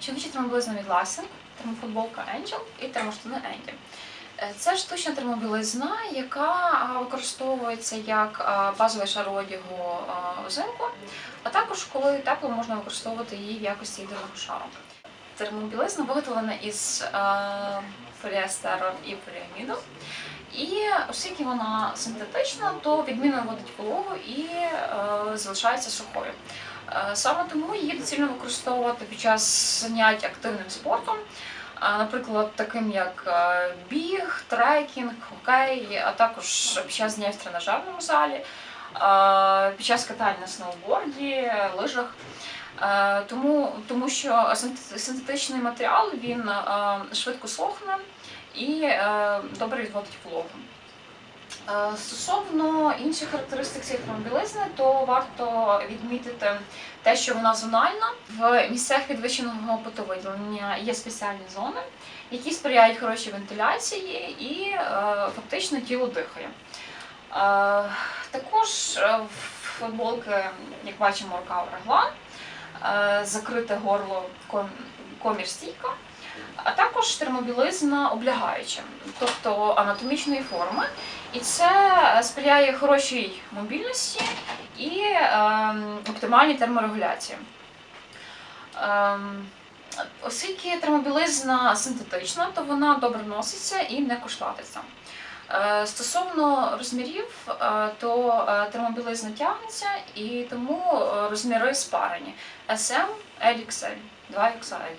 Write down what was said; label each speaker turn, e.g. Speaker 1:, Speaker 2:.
Speaker 1: Чоловічі термобілизна від Ласен, термофутболка Angel і термоштани Енді. Це штучна термобілизна, яка використовується як базовий шар одягу взимку, а також коли тепло можна використовувати її в якості єдиного шару. Термобілизна виготовлена із е, поліестеру і поліаміду. І оскільки вона синтетична, то відмінно вводить вологу і е, залишається сухою. Е, Саме тому її доцільно використовувати під час занять активним спортом, наприклад, таким як біг, трекінг, хокей, а також під час занять в тренажерному залі, під час катання на сноуборді, лижах. Тому, тому що синтетичний матеріал він швидко сохне і е, добре відводить вологу. Стосовно інших характеристик цієї термобілизни, то варто відмітити те, що вона зональна. В місцях підвищеного потовиділення є спеціальні зони, які сприяють хорошій вентиляції і е, фактично тіло дихає. Е, також е, футболки, як бачимо, рукав реглан, е, закрите горло комір стійка, а також термобілизна облягаюча, тобто анатомічної форми. І це сприяє хорошій мобільності і ем, оптимальній терморегуляції. Ем, оскільки термобілизна синтетична, то вона добре носиться і не кошлатиться. Е, Стосовно розмірів, е, то е, термобілизна тягнеться і тому розміри спарені SM, LXL, 2XL.